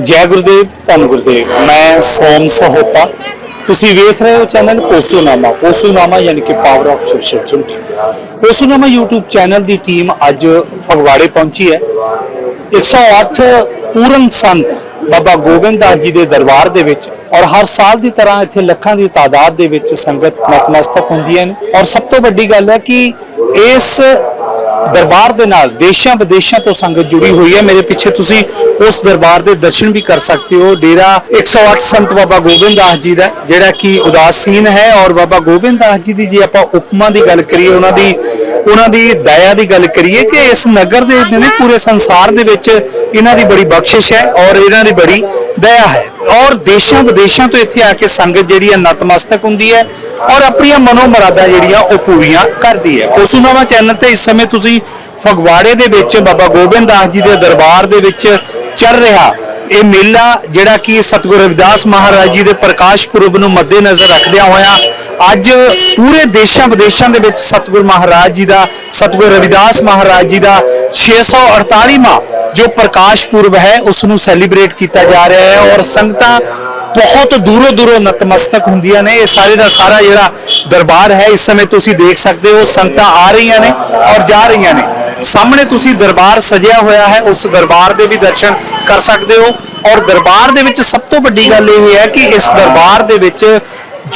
ਜੈ ਗੁਰਦੇਵ, ਧੰਨ ਗੁਰਦੇਵ। ਮੈਂ ਸੋਮ ਸਹੋਤਾ। ਤੁਸੀਂ ਵੇਖ ਰਹੇ ਹੋ ਚੈਨਲ ਪੋਸੂਨਾਮਾ। ਪੋਸੂਨਾਮਾ ਯਾਨੀ ਕਿ ਪਾਵਰ ਆਫ ਸੋਸ਼ਲ ਚੁੰਟੀ ਪੋਸੂਨਾਮਾ YouTube ਚੈਨਲ ਦੀ ਟੀਮ ਅੱਜ ਫਗਵਾੜੇ ਪਹੁੰਚੀ ਹੈ। 108 ਪੂਰਨ ਸੰਤ ਬਾਬਾ ਗੋਬਿੰਦ ਦਾਸ ਜੀ ਦੇ ਦਰਬਾਰ ਦੇ ਵਿੱਚ ਔਰ ਹਰ ਸਾਲ ਦੀ ਤਰ੍ਹਾਂ ਇੱਥੇ ਲੱਖਾਂ ਦੀ ਤਾਦਾਦ ਦੇ ਵਿੱਚ ਸੰਗਤ ਨਤਮਸਤਕ ਹੁੰਦੀਆਂ ਨੇ। ਔਰ ਸਭ ਤੋਂ ਵੱਡੀ ਗੱਲ ਹੈ ਕਿ ਇਸ ਦਰਬਾਰ ਦੇ ਨਾਲ ਦੇਸ਼ਾਂ ਵਿਦੇਸ਼ਾਂ ਤੋਂ ਸੰਗਤ ਜੁੜੀ ਹੋਈ ਹੈ। ਮੇਰੇ ਪਿੱਛੇ ਤੁਸੀਂ ਉਸ ਦਰਬਾਰ ਦੇ ਦਰਸ਼ਨ ਵੀ ਕਰ ਸਕਦੇ ਹੋ। ਡੇਰਾ 108 ਸੰਤ ਬਾਬਾ ਗੋਬਿੰਦ ਦਾਸ ਜੀ ਦਾ, ਜਿਹੜਾ ਕਿ ਉਦਾਸੀਨ ਹੈ। ਔਰ ਬਾਬਾ ਗੋਬਿੰਦ ਦਾਸ ਜੀ ਦੀ ਜੇ ਆਪਾਂ ਉਪਮਾ ਦੀ ਗੱਲ ਕਰੀਏ, ਉਹਨਾਂ ਦੀ ਉਹਨਾਂ ਦੀ ਦਇਆ ਦੀ ਗੱਲ ਕਰੀਏ ਕਿ ਇਸ ਨਗਰ ਦੇ ਨੇ ਪੂਰੇ ਸੰਸਾਰ ਦੇ ਵਿੱਚ ਇਹਨਾਂ ਦੀ ਬੜੀ ਬਖਸ਼ਿਸ਼ ਹੈ ਔਰ ਇਹਨਾਂ ਦੀ ਬੜੀ ਦਇਆ ਹੈ। ਔਰ ਦੇਸ਼ਾਂ ਵਿਦੇਸ਼ਾਂ ਤੋਂ ਇੱਥੇ ਆ ਕੇ ਸੰਗਤ ਜਿਹੜੀ ਹੈ ਨਤਮਸਤਕ ਹੁੰਦੀ ਹੈ। ਔਰ ਆਪਣੀਆਂ ਮਨੋ ਮਰਾਦਾਂ ਜਿਹੜੀਆਂ ਉਹ ਪੂਰੀਆਂ ਕਰਦੀ ਹੈ। ਕੋਸੂਨਾਮਾ ਚੈਨਲ ਤੇ ਇਸ ਸਮੇਂ ਤੁਸੀਂ ਫਗਵਾੜੇ ਦੇ ਵਿੱਚ ਬਾਬਾ ਗੋਬਿੰਦ ਦਾਸ ਜੀ ਦੇ ਦਰਬਾਰ ਦੇ ਵਿੱਚ ਚੱਲ ਰਿਹਾ। ਇਹ ਮੇਲਾ ਜਿਹੜਾ ਕਿ ਸਤਿਗੁਰੂ ਰਵਿਦਾਸ ਮਹਾਰਾਜ ਜੀ ਦੇ ਪ੍ਰਕਾਸ਼ ਪੁਰਬ ਨੂੰ ਮੱਦੇਨਜ਼ਰ ਰੱਖਦਿਆਂ ਹੋਇਆਂ ਅੱਜ ਪੂਰੇ ਦੇਸ਼ਾਂ ਵਿਦੇਸ਼ਾਂ ਦੇ ਵਿੱਚ ਸਤਿਗੁਰੂ ਮਹਾਰਾਜ ਜੀ ਦਾ, ਸਤਿਗੁਰੂ ਰਵਿਦਾਸ ਮਹਾਰਾਜ ਜੀ ਦਾ 648ਵਾਂ ਜੋ ਪ੍ਰਕਾਸ਼ ਪੁਰਬ ਹੈ, ਉਸ ਨੂੰ ਸੈਲੀਬ੍ਰੇਟ ਕੀਤਾ ਜਾ ਰਿਹਾ ਹੈ ਔਰ ਸੰਗਤਾਂ ਬਹੁਤ ਦੂਰੋਂ ਦੂਰੋਂ ਨਤਮਸਤਕ ਹੁੰਦੀਆਂ ਨੇ। ਇਹ ਸਾਰੇ ਦਾ ਸਾਰਾ ਜਿਹੜਾ ਦਰਬਾਰ ਹੈ ਇਸ ਸਮੇਂ ਤੁਸੀਂ ਦੇਖ ਸਕਦੇ ਹੋ ਸੰਗਤਾਂ ਆ ਰਹੀਆਂ ਨੇ ਔਰ ਜਾ ਰਹੀਆਂ ਨੇ। ਸਾਹਮਣੇ ਤੁਸੀਂ ਦਰਬਾਰ ਸਜਿਆ ਹੋਇਆ ਹੈ ਉਸ ਦਰਬਾਰ ਦੇ ਵੀ ਦਰਸ਼ਨ ਕਰ ਸਕਦੇ ਹੋ। ਔਰ ਦਰਬਾਰ ਦੇ ਵਿੱਚ ਸਭ ਤੋਂ ਵੱਡੀ ਗੱਲ ਇਹ ਹੈ ਕਿ ਇਸ ਦਰਬਾਰ ਦੇ ਵਿੱਚ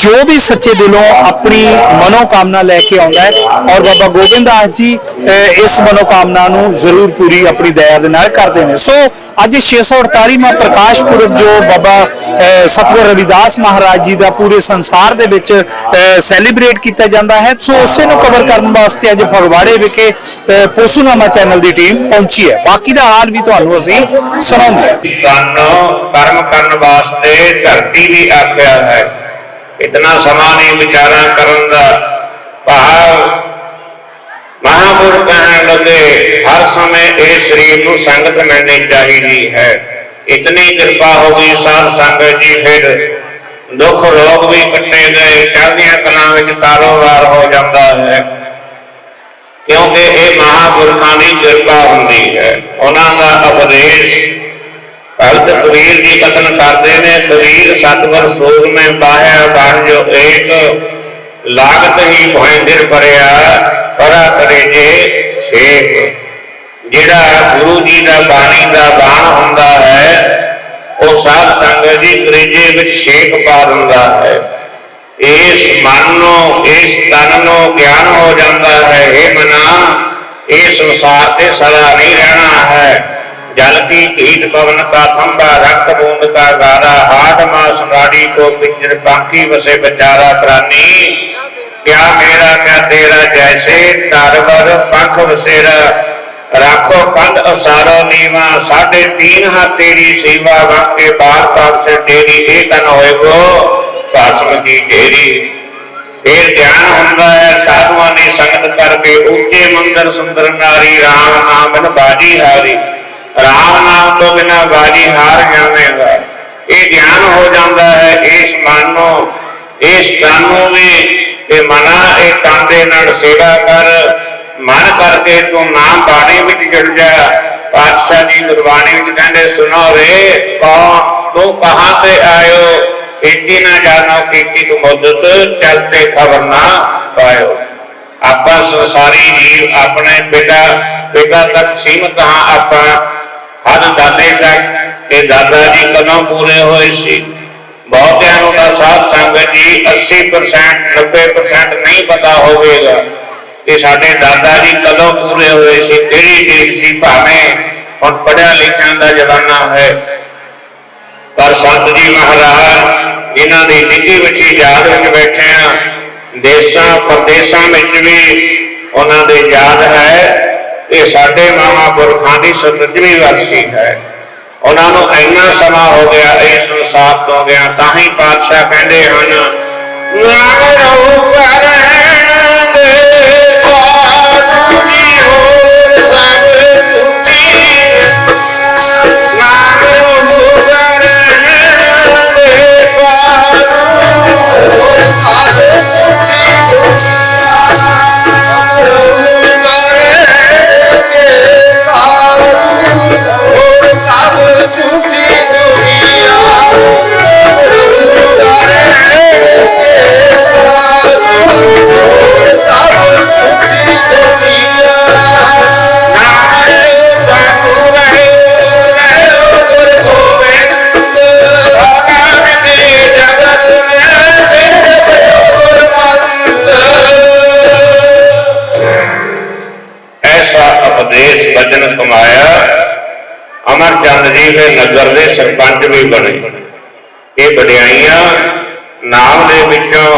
ਜੋ ਵੀ ਸੱਚੇ ਦਿਲੋਂ ਆਪਣੀ ਮਨੋਕਾਮਨਾ ਲੈ ਕੇ ਆਉਂਦਾ ਹੈ ਔਰ ਬਾਬਾ ਗੋਬਿੰਦ ਦਾਸ ਜੀ ਅਹ, ਇਸ ਮਨੋਕਾਮਨਾ ਨੂੰ ਜ਼ਰੂਰ ਪੂਰੀ ਆਪਣੀ ਦਇਆ ਦੇ ਨਾਲ ਕਰਦੇ ਨੇ। ਸੋ ਅੱਜ 648ਵਾਂ ਪ੍ਰਕਾਸ਼ ਪੁਰਬ ਜੋ ਬਾਬਾ ਸਤਿਗੁਰ ਰਵਿਦਾਸ ਮਹਾਰਾਜ ਜੀ ਦਾ ਪੂਰੇ ਸੰਸਾਰ ਦੇ ਵਿੱਚ ਸੈਲੀਬ੍ਰੇਟ ਕੀਤਾ ਜਾਂਦਾ ਹੈ। ਸੋ ਉਸੇ ਨੂੰ ਕਵਰ ਕਰਨ ਵਾਸਤੇ ਅੱਜ ਫਗਵਾੜੇ ਵਿਖੇ ਪੋਸੂਨਾਮਾ ਚੈਨਲ ਦੀ ਟੀਮ ਪਹੁੰਚੀ ਹੈ। ਬਾਕੀ ਦਾ ਹਾਲ ਵੀ ਤੁਹਾਨੂੰ ਅਸੀਂ ਸੁਣਾਉਂਗੇ ਕਰਮ ਕਰਨ ਵਾਸਤੇ ਧਰਤੀ ਦੀ ਆਖਿਆ ਹੈ। ਇਤਨਾ ਸਮਾਂ ਨਹੀਂ ਵਿਚਾਰਾਂ ਕਰਨ ਦਾ। ਭਾਵ ਮਹਾਪੁਰਖ ਕਹਿਣ ਲੱਗੇ, ਹਰ ਸਮੇਂ ਇਹ ਸਰੀਰ ਨੂੰ ਸੰਗਤ ਮਿਲਣੀ ਚਾਹੀਦੀ ਹੈ। ਇਤਨੀ ਕਿਰਪਾ ਹੋ ਗਈ ਸਾਧ ਸੰਗਤ ਜੀ ਫਿਰ। ਦੁੱਖ ਰੋਗ ਵੀ ਕੱਟੇ ਗਏ, ਚੜ੍ਹਦੀਆਂ ਕਲਾਂ ਵਿੱਚ ਕਾਰੋਬਾਰ ਹੋ ਜਾਂਦਾ ਹੈ। ਕਿਉਂਕਿ ਇਹ ਮਹਾਪੁਰਖਾਂ ਦੀ ਕਿਰਪਾ ਹੁੰਦੀ ਹੈ। ਉਹਨਾਂ ਦਾ ਉਪਦੇਸ਼, ਭਗਤ ਕਬੀਰ ਜੀ ਕਥਨ ਕਰਦੇ ਨੇ, ਕਬੀਰ ਸਤਿਗੁਰ ਸੂਰ ਮੈਂ ਬਾਹਿਆ ਬਣ ਏਕ, ਲਾਗਤ ਹੀ ਭੈਂਦਰ ਪਰਿਆ ਪਰਾ ਕਰੇ ਜੇ ਸ਼ੇਖ ਜਿਹੜਾ ਗੁਰੂ ਜੀ ਦਾ ਬਾਣੀ ਦਾ ਬਾਣ ਹੁੰਦਾ ਹੈ, ਉਹ ਸਾਧ ਸੰਗਤ ਦੀ ਕਲੇਜੇ ਵਿੱਚ ਛੇਕ ਪਾ ਦਿੰਦਾ ਹੈ। ਇਸ ਮਨ ਨੂੰ ਇਸ ਤਨ ਨੂੰ ਗਿਆਨ ਹੋ ਜਾਂਦਾ ਹੈ ਇਹ ਮਨਾ, ਇਹ ਸੰਸਾਰ ਤੇ ਸਦਾ ਨਹੀਂ ਰਹਿਣਾ ਹੈ। ਜਲ ਕੀ ਢੀਠ ਪਵਨ ਕਾ ਥੰਬਾ ਰਕਤ ਬੂੰਦ ਕਾ ਗਾਰਾ, ਹਾਟ ਮਾਸ ਨਾੜੀ ਕੋ ਪਿੰਜਰ ਪੰਖੀ ਵਸੇ ਵਿਚਾਰਾ ਪ੍ਰਾਨੀ। ਕਿਆ ਮੇਰਾ ਕਿਆ ਤੇਰਾ, ਜੈਸੇ ਤਰਵਰ ਪੰਖ ਵਸੇਰਾ। ਰਾਖੋ ਪੰਧ ਅਸਾਰੋ ਨੀਵਾ, ਸਾਢੇ ਤੀਨ ਹਾ ਤੇਰੀ ਸੇਵਾ ਵਾਕੇ ਬਾਰ ਪਾਪ ਸੇ ਤੇਰੀ, ਇਹ ਤਨ ਹੋਏਗੋ ਭਸਮ ਕੀ ਢੇਰੀ। ਫਿਰ ਗਿਆਨ ਹੁੰਦਾ ਹੈ, ਸਾਧੂਆਂ ਦੀ ਸੰਗਤ ਕਰਕੇ ਉੱਚੇ ਮੰਦਰ ਸੁੰਦਰ ਨਾਰੀ RAM ਨਾਮ ਬਾਜੀ ਹਾਰੀ। RAM ਨਾਮ ਤੋਂ ਬਿਨਾ ਬਾਜੀ ਹਾਰ ਜਾਵੇਗਾ ਇਹ ਗਿਆਨ ਹੋ ਜਾਂਦਾ ਹੈ, ਇਸ ਮਨ ਨੂੰ ਇਸ ਤਨ ਨੂੰ ਵੀ ਇਹ ਮਨਾ ਇਹ ਤਨ ਦੇ ਨਾਲ ਸੇਵਾ ਕਰ। ਮਨ ਕਰਕੇ ਤੂੰ ਨਾਮ ਬਾਣੀ ਵਿੱਚ ਜੁੜ ਜਾ। ਪਾਤਸ਼ਾਹ ਜੀ ਗੁਰਬਾਣੀ ਵਿੱਚ ਕਹਿੰਦੇ, ਸੁਣੋ ਰੇ ਕੌਣ? ਤੂੰ ਕਹਾਂ ਤੇ ਆਇਓ? ਏਤੀ ਨਾ ਜਾਣੋ ਕੀਤੀ ਤੁਮ ਮੁੱਦਤ ਚਲਤੇ ਖਬਰ ਨਾ ਪਾਇਓ। ਆਪਾਂ ਸੰਸਾਰੀ ਜੀਵ, ਆਪਣੇ ਪਿਤਾ ਪਿਤਾ ਤੱਕ ਸੀਮਤ ਹਾਂ। ਆਪਾਂ ਹੱਦ ਦਾਦੇ ਤੱਕ, ਇਹ ਦਾਦਾ ਜੀ ਕਦੋਂ ਪੂਰੇ ਹੋਏ ਸੀ? ਬਹੁਤਿਆਂ ਨੂੰ ਤਾਂ ਸਾਧ ਸੰਗਤ ਜੀ 80% 90% ਨਹੀਂ ਪਤਾ ਹੋਵੇਗਾ। ਕਿ ਸਾਡੇ ਦਾਦਾ ਜੀ ਕਦੋਂ ਪੂਰੇ ਹੋਏ ਸੀ, ਕਿਹੜੀ ਡੇਟ ਸੀ, ਭਾਵੇਂ ਹੁਣ ਪੜਿਆ ਲਿਖਿਆ ਦਾ ਜ਼ਮਾਨਾ ਹੈ ਪਰ ਸੰਤ ਜੀ ਮਹਾਰਾਜ, ਇਹਨਾਂ ਦੀ ਨਿੱਕੀ ਮਿੱਠੀ ਯਾਦ ਵਿੱਚ ਬੈਠੇ ਆ। ਦੇਸ਼ਾਂ, ਪਰਦੇਸਾਂ ਵਿੱਚ ਵੀ ਉਹਨਾਂ ਦੇ ਯਾਦ ਹੈ ਇਹ ਸਾਡੇ ਮਹਾਂਪੁਰਖਾਂ ਦੀ 77ਵੀਂ ਵਰਸੀ ਹੈ। ਉਹਨਾਂ ਨੂੰ ਇੰਨਾ ਸਮਾਂ ਹੋ ਗਿਆ ਇਸ ਸੰਸਾਰ ਤੋਂ ਗਿਆ, ਤਾਂ ਹੀ ਪਾਤਸ਼ਾਹ ਕਹਿੰਦੇ ਹਨ ਨਾਮ ਰਹੂਗਾ ਰਹਿਣ ਸਰਪੰਚ ਬਣੇ। ਇਹ ਵਡਿਆਈਆਂ ਨਾਮ ਦੇ ਵਿੱਚੋਂ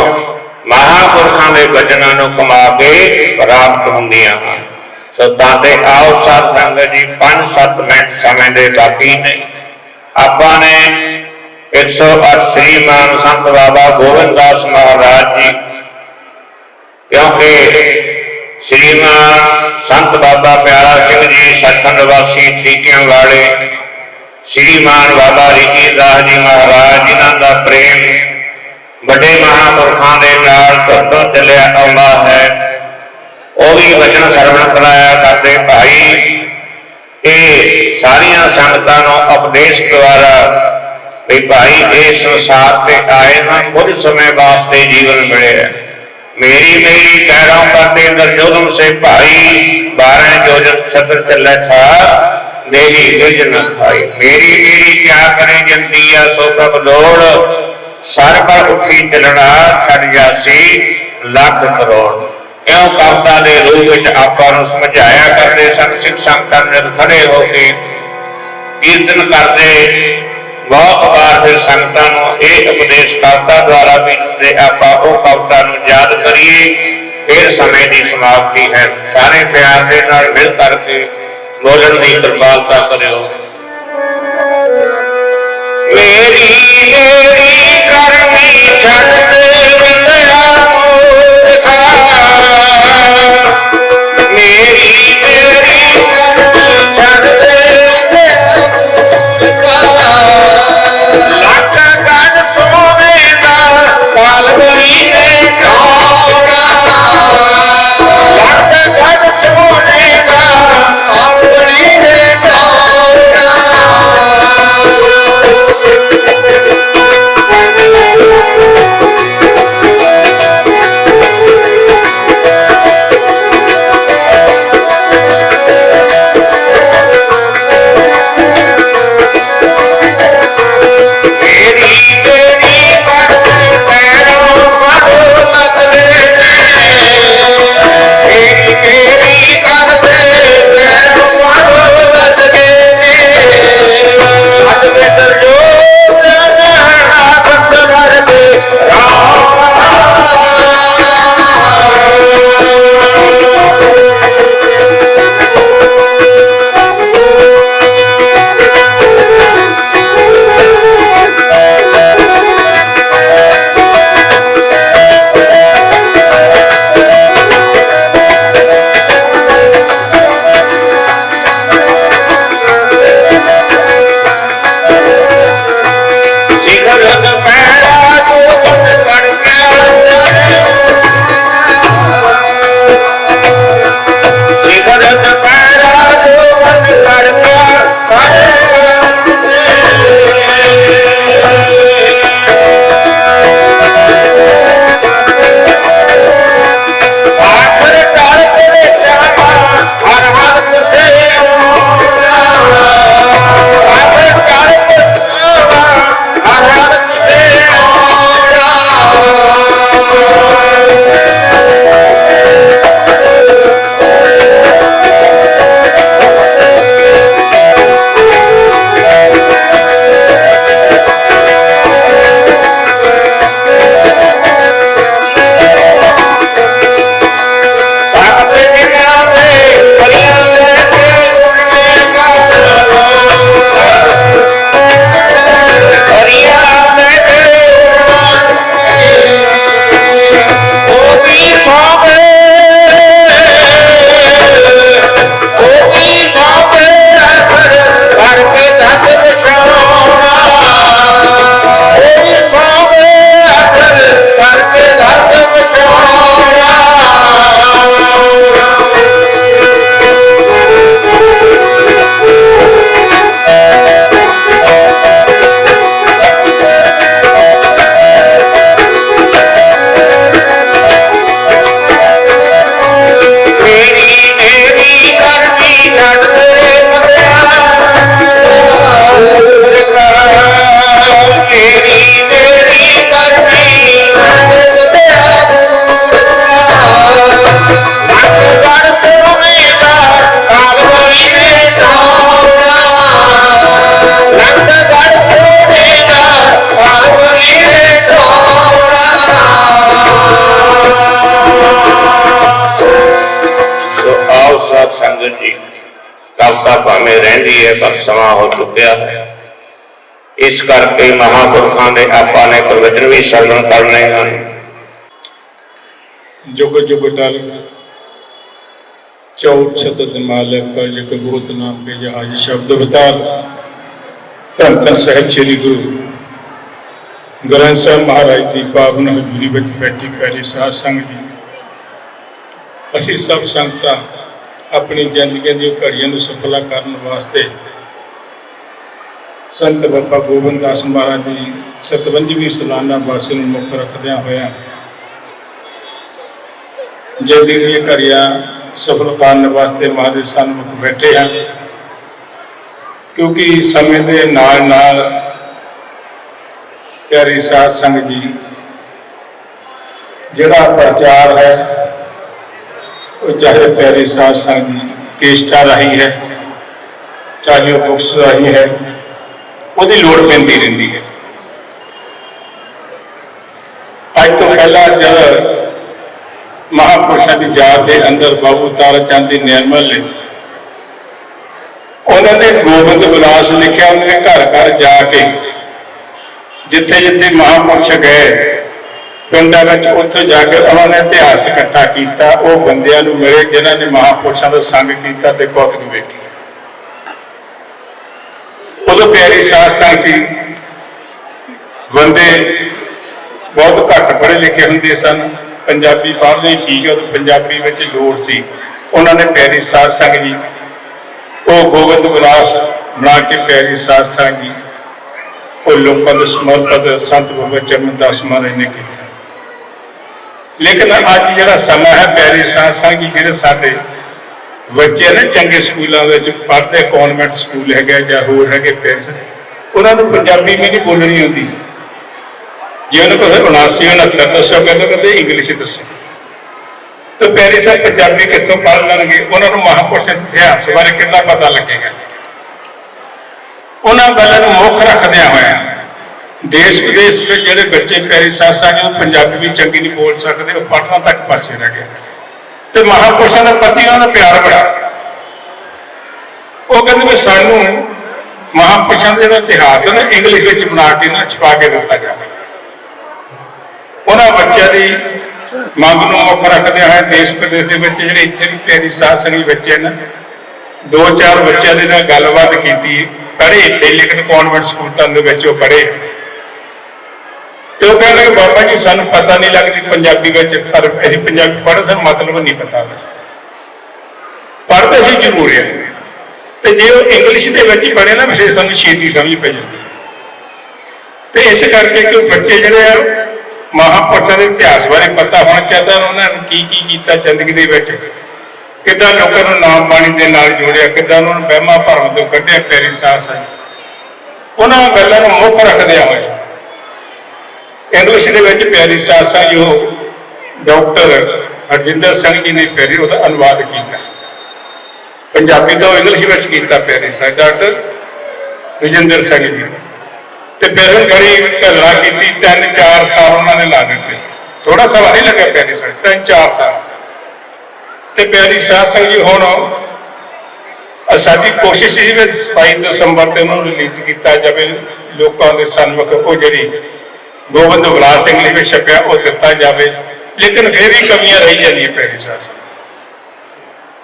ਮਹਾਪੁਰਖਾਂ ਦੇ ਬਚਨਾਂ ਨੂੰ ਕਮਾ ਕੇ ਪ੍ਰਾਪਤ ਹੁੰਦੀਆਂ ਹਨ। ਸੋ ਤੇ ਆਓ ਸਾਧ ਸੰਗਤ ਜੀ 5-7 ਮਿੰਟ ਸਮੇਂ ਦੇ ਬਾਕੀ ਨੇ। ਆਪਾਂ ਨੇ 108 ਸ੍ਰੀਮਾਨ ਸੰਤ ਬਾਬਾ ਗੋਬਿੰਦਾਸ ਮਹਾਰਾਜ ਜੀ, ਕਿਉਂਕਿ ਸ੍ਰੀਮਾਨ ਸੰਤ ਬਾਬਾ ਪਿਆਰਾ ਸਿੰਘ ਜੀ ਸਤਖੰਡ ਨਿਵਾਸੀ ਠੀਕਿਆਂ ਵਾਲੇ ਸ੍ਰੀਮਾਨ ਬਾਬਾ ਰਿਸ਼ੀ ਦਾਸ ਜੀ ਮਹਾਰਾਜ, ਜਿਨ੍ਹਾਂ ਦਾ ਪ੍ਰੇਮ ਵੱਡੇ ਮਹਾਂਪੁਰਖਾਂ ਦੇ ਨਾਲ ਤੁਰਤੋਂ ਚੱਲਿਆ ਆਉਂਦਾ ਹੈ, ਉਹ ਵੀ ਵਚਨ ਸਰਵਣ ਕਰਾਇਆ ਕਰਦੇ ਭਾਈ ਇਹ ਸਾਰੀਆਂ ਸੰਗਤਾਂ ਨੂੰ ਉਪਦੇਸ਼ ਦੁਆਰਾ ਵੀ ਭਾਈ ਇਸ ਸੰਸਾਰ ਤੇ ਆਏ ਹਾਂ ਕੁਝ ਸਮੇਂ ਵਾਸਤੇ ਜੀਵਨ ਮਿਲਿਆ ਹੈ। ਮੇਰੀ ਮੇਰੀ ਪੈਰੋਂ ਕਰਤੇ ਅੰਦਰ ਜੋਦਮ ਸੇ ਭਾਈ 12 ਜੋਜਨ ਸਦਰ ਚੱਲੇ ਥਾ ਮੇਰੀ ਗਿਜ ਨ ਖਾਈ। ਮੇਰੀ ਮੇਰੀ ਕਿਆ ਕਰੇ ਜੰਦੀਆ ਸੋ ਕਬ ਲੋੜ। ਸਰ ਉੱਠੀ ਚੱਲਣਾ ਛੱਡ ਜਾਸੀ, ਲੱਖ ਕਰੋੜ। ਇਉਂ ਕਵਤਾ ਦੇ ਰੂਪ ਵਿੱਚ ਆਪਾਂ ਨੂੰ ਸਮਝਾਇਆ ਕਰਦੇ ਸਨ, ਸਿੱਖ ਸੰਗਤਾਂ ਨੇ ਖੜੇ ਹੋ ਕੇ ਕੀਰਤਨ ਕਰਦੇ। ਬਹੁਤ ਵਾਰ ਫਿਰ ਸੰਗਤਾਂ ਨੂੰ ਇਹ ਉਪਦੇਸ਼ ਕਰਤਾ ਦੁਆਰਾ ਵੀ ਤੇ ਆਪਾਂ ਉਹ ਕਵਤਾ ਨੂੰ ਯਾਦ ਕਰੀਏ। ਫਿਰ ਸਮੇਂ ਦੀ ਸਮਾਪਤੀ ਹੈ। ਸਾਰੇ ਪਿਆਰ ਦੇ ਨਾਲ ਮਿਲ ਕਰਕੇ ਬੋਲਣ ਦੀ ਕਿਰਪਾਲਤਾ ਕਰਿਓ। ਮੇਰੀ ਮੇਰੀ ਕਰਨੀ ਛੱਡ ਦੇ ਵਿੰਦਿਆ ਮੂਰਖਾ लिए ਬਖਸ਼ਵਾ ਹੋ ਚੁੱਕਿਆ ਇਸ ਕਰਕੇ ਮਹਾਪੁਰਖਾਂ ਦੇ ਆਪਾਂ ਨੇ ਪਵਿੱਤਰ ਵੀ ਸਰਵਣ ਕਰਨੇ ਹਨ ਜੁਗ ਜੁਗ ਟਲ ਚੌਥ ਛਤਤ ਮਾਲਕ ਪਰ ਜਿਕ ਬਹੁਤ ਨਾਮ ਕੇ ਜਹਾਜ ਸ਼ਬਦ ਬਤਾਰ ਧੰਨ ਧੰਨ ਸਹਿਬ ਸ੍ਰੀ ਗੁਰੂ ਗ੍ਰੰਥ ਸਾਹਿਬ ਮਹਾਰਾਜ ਦੀ ਪਾਵਨ ਹਜ਼ੂਰੀ ਵਿੱਚ ਬੈਠੀ ਪਿਆਰੀ ਸਾਧ ਸੰਗਤ ਜੀ ਅਸੀਂ ਸਭ ਸੰਗਤਾਂ ਆਪਣੀ ਜ਼ਿੰਦਗੀ ਦੀਆਂ ਘੜੀਆਂ ਨੂੰ ਸਫਲਾ ਕਰਨ ਵਾਸਤੇ ਸੰਤ ਬਾਬਾ ਗੋਬਿੰਦ ਦਾਸ ਮਹਾਰਾਜ ਦੀ 57ਵੀਂ ਸਾਲਾਨਾ ਬਰਸੀ ਨੂੰ ਮੁੱਖ ਰੱਖਦਿਆਂ ਹੋਇਆਂ ਜ਼ਿੰਦਗੀ ਦੀਆਂ ਘੜੀਆਂ ਸਫਲ ਕਰਨ ਵਾਸਤੇ ਮਹਾਰਾਜ ਸਨਮੁਖ ਬੈਠੇ ਹਨ ਕਿਉਂਕਿ ਸਮੇਂ ਦੇ ਨਾਲ ਨਾਲ ਪਿਆਰੀ ਸਾਧ ਸੰਗਤ ਜੀ, ਜਿਹੜਾ ਪ੍ਰਚਾਰ ਹੈ ਉਹ ਚਾਹੇ ਪਿਆਰੀ ਸਾਧ ਸੰਗਤ ਜੀ ਕੇਸਟਾ ਰਹੀ ਹੈ, ਚਾਹੇ ਉਹ ਬੁਕਸ ਰਹੀ ਹੈ, ਉਹਦੀ ਲੋੜ ਪੈਂਦੀ ਰਹਿੰਦੀ ਹੈ। ਅੱਜ ਤੋਂ ਪਹਿਲਾਂ ਜਦ ਮਹਾਪੁਰਸ਼ਾਂ ਦੀ ਯਾਦ ਦੇ ਅੰਦਰ ਬਾਬੂ ਤਾਰਾ ਚੰਦ ਦੀ ਨਿਰਮਲ ਨੇ ਉਹਨਾਂ ਨੇ ਗੋਬਿੰਦ ਵਿਲਾਸ ਲਿਖਿਆ, ਉਹਨਾਂ ਨੇ ਘਰ ਘਰ ਜਾ ਕੇ ਜਿੱਥੇ ਜਿੱਥੇ ਮਹਾਪੁਰਸ਼ ਗਏ ਪਿੰਡਾਂ ਵਿੱਚ ਉੱਥੇ ਜਾ ਕੇ ਉਹਨਾਂ ਨੇ ਇਤਿਹਾਸ ਇਕੱਠਾ ਕੀਤਾ, ਉਹ ਬੰਦਿਆਂ ਨੂੰ ਮਿਲੇ, ਜਿਨ੍ਹਾਂ ਨੇ ਮਹਾਪੁਰਸ਼ਾਂ ਦਾ ਸੰਗ ਕੀਤਾ ਤੇ ਕੌਤਕ ਵੇਖੀ। ਉਦੋਂ ਪਿਆਰੀ ਸਾਧ ਸੰਗਤ ਸੀ। ਬੰਦੇ ਬਹੁਤ ਘੱਟ ਪੜ੍ਹੇ ਲਿਖੇ ਹੁੰਦੇ ਸਨ। ਪੰਜਾਬੀ ਪੜ੍ਹਦੇ ਠੀਕ ਹੈ ਉਦੋਂ ਪੰਜਾਬੀ ਵਿੱਚ ਲੋੜ ਸੀ। ਉਹਨਾਂ ਨੇ ਪਿਆਰੀ ਸਾਧ ਸੰਗਤ ਜੀ, ਉਹ ਗੋਬਿੰਦ ਵਿਲਾਸ ਬਣਾ ਕੇ ਪਿਆਰੀ ਸਾਧ ਸੰਗਤ ਜੀ, ਉਹ ਲੋਕਾਂ ਦੇ ਸਮਰਪਿਤ ਸੰਤ ਬਾਬਾ ਚਰਨ ਦਾਸ ਮਹਾਰਾਜ ਨੇ ਕੀਤਾ। ਲੇਕਿਨ ਅੱਜ ਜਿਹੜਾ ਸਮਾਂ ਹੈ ਪਿਆਰੀ ਸਾਧ ਸੰਗਤ ਜਿਹੜੇ ਸਾਡੇ ਬੱਚੇ ਨੇ ਚੰਗੇ ਸਕੂਲਾਂ ਵਿੱਚ, ਪੜ੍ਹਦੇ ਕਨਵੈਂਟ ਸਕੂਲ ਹੈਗੇ ਜਾਂ ਹੋਰ ਹੈਗੇ ਪੇਰੈਂਟਸ ਉਹਨਾਂ ਨੂੰ ਪੰਜਾਬੀ ਵੀ ਨਹੀਂ ਬੋਲਣੀ ਆਉਂਦੀ। ਜੇ ਉਹਨੂੰ ਕੋਈ 79 69 ਦੱਸੋ ਕਹਿੰਦੇ ਕਹਿੰਦੇ ਇੰਗਲਿਸ਼ ਦੱਸੋ। ਤੇ ਪਿਆਰੀ ਸਾਹਿਬ ਪੰਜਾਬੀ ਕਿਸ ਤੋਂ ਪੜ੍ਹ ਲੈਣਗੇ? ਉਹਨਾਂ ਨੂੰ ਮਹਾਪੁਰਸ਼ਾਂ ਦੇ ਇਤਿਹਾਸ ਬਾਰੇ ਕਿੱਦਾਂ ਪਤਾ ਲੱਗੇਗਾ? ਉਹਨਾਂ ਗੱਲਾਂ ਨੂੰ ਮੁੱਖ ਰੱਖਦਿਆਂ ਹੋਇਆ ਦੇਸ਼ ਵਿਦੇਸ਼ ਵਿੱਚ ਜਿਹੜੇ ਬੱਚੇ ਪਿਆਰੀ ਸਾਹਿਬ ਸਾਹਿਬ ਨੂੰ ਪੰਜਾਬੀ ਵੀ ਚੰਗੀ ਨਹੀਂ ਬੋਲ ਸਕਦੇ, ਉਹ ਪੜ੍ਹਨਾ ਤੱਕ ਪਾਸੇ ਰਹਿ ਗਏ। ਤੇ ਮਹਾਪੁਰਸ਼ਾਂ ਦਾ ਪਤੀ ਉਹਨਾਂ ਦਾ ਪਿਆਰ ਬੜਾ। ਉਹ ਕਹਿੰਦੇ ਵੀ ਸਾਨੂੰ ਮਹਾਪੁਰਸ਼ਾਂ ਦਾ ਜਿਹੜਾ ਇਤਿਹਾਸ ਹੈ ਨਾ ਇੰਗਲਿਸ਼ ਵਿੱਚ ਬਣਾ ਕੇ ਨਾ ਛਪਾ ਕੇ ਦਿੱਤਾ ਜਾਵੇ। ਉਹਨਾਂ ਬੱਚਿਆਂ ਦੀ ਮੰਗ ਨੂੰ ਮੁੱਖ ਰੱਖਦੇ ਹੋਏ ਦੇਸ਼ ਪ੍ਰਦੇਸ਼ ਦੇ ਵਿੱਚ ਜਿਹੜੇ ਇੱਥੇ ਵੀ ਪਿਆਰੀ ਸਾਧ ਸੰਗੀ ਬੱਚੇ ਨੇ, ਦੋ ਚਾਰ ਬੱਚਿਆਂ ਦੇ ਨਾਲ ਗੱਲਬਾਤ ਕੀਤੀ। ਪੜ੍ਹੇ ਇੱਥੇ, ਲੇਕਿਨ ਕਨਵੈਂਟ ਸਕੂਲਾਂ ਦੇ ਵਿੱਚ ਉਹ ਪੜ੍ਹੇ। ਤੇ ਉਹ ਕਹਿੰਦੇ ਕਿ ਬਾਬਾ ਜੀ, ਸਾਨੂੰ ਪਤਾ ਨਹੀਂ ਲੱਗਦੀ ਪੰਜਾਬੀ ਵਿੱਚ, ਪਰ ਅਸੀਂ ਪੰਜਾਬੀ ਪੜ੍ਹਨ ਦਾ ਮਤਲਬ ਨਹੀਂ ਪਤਾ ਪੜ੍ਹਦੇ ਸੀ ਜ਼ਰੂਰ ਹੈ ਤੇ ਜੇ ਉਹ ਇੰਗਲਿਸ਼ ਦੇ ਵਿੱਚ ਹੀ ਪੜ੍ਹੇ ਨਾ, ਫਿਰ ਸਾਨੂੰ ਛੇਤੀ ਸਮਝ ਪੈ ਜਾਂਦੀ ਤੇ ਇਸ ਕਰਕੇ ਕਿ ਬੱਚੇ ਜਿਹੜੇ ਆ, ਮਹਾਪੁਰਸ਼ਾਂ ਦੇ ਇਤਿਹਾਸ ਬਾਰੇ ਪਤਾ ਹੋਣਾ ਚਾਹੀਦਾ ਉਹਨਾਂ ਨੇ ਕੀ ਕੀ ਕੀਤਾ ਜ਼ਿੰਦਗੀ ਦੇ ਵਿੱਚ। ਕਿੱਦਾਂ ਲੋਕਾਂ ਨੂੰ ਨਾਮ ਬਾਣੀ ਦੇ ਨਾਲ ਜੋੜਿਆ, ਕਿੱਦਾਂ ਉਹਨਾਂ ਨੂੰ ਵਹਿਮਾਂ ਭਰਮ ਤੋਂ ਕੱਢਿਆ, ਪਿਆਰੀ ਸਾਹ ਸਾਈ ਉਹਨਾਂ ਗੱਲਾਂ ਨੂੰ ਮੁੱਖ ਰੱਖਦਿਆਂ ਹੋਏ। ਇੰਗਲਿਸ਼ ਦੇ ਵਿੱਚ ਪਿਆਰੀ ਸਾਹ ਸਾਈ ਉਹ ਡਾਕਟਰ ਹਰਜਿੰਦਰ ਸਿੰਘ ਜੀ ਨੇ ਪਿਆਰੀ ਉਹਦਾ ਅਨੁਵਾਦ ਕੀਤਾ। ਪੰਜਾਬੀ ਤੋਂ ਇੰਗਲਿਸ਼ ਵਿੱਚ ਕੀਤਾ ਪਿਆਰੀ ਸਾਹ ਡਾਕਟਰ ਵਿਜੇਂਦਰ ਸਿੰਘ ਜੀ ਤੇ ਫਿਰ ਉਹ ਢੱਲਾ ਕੀਤੀ, ਤਿੰਨ ਚਾਰ ਸਾਲ ਉਹਨਾਂ ਨੇ ਲਾ ਦਿੱਤੇ। ਥੋੜਾ ਸਮਾਂ ਨਹੀਂ ਲੱਗਿਆ ਪਿਆਰੀ ਸਾਹਿਬ ਤਿੰਨ ਚਾਰ ਸਾਲ। ਤੇ ਪਿਆਰੀ ਸਾਧ ਸੰਗਤ ਜੀ, ਹੁਣ ਸਾਡੀ ਕੋਸ਼ਿਸ਼ ਸੀ ਵੀ 27 ਦਸੰਬਰ ਤੇ ਉਹਨੂੰ ਰਿਲੀਜ਼ ਕੀਤਾ ਜਾਵੇ। ਲੋਕਾਂ ਦੇ ਸਨਮੁਖ ਉਹ ਜਿਹੜੀ ਗੋਬਿੰਦ ਵਿਲਾਸ ਇੰਗਲਿਸ਼ ਵੀ ਛਪਿਆ, ਉਹ ਦਿੱਤਾ ਜਾਵੇ। ਲੇਕਿਨ ਫਿਰ ਵੀ ਕਮੀਆਂ ਰਹੀ ਜਾਂਦੀਆਂ ਪੈਰੀ ਸਾਧ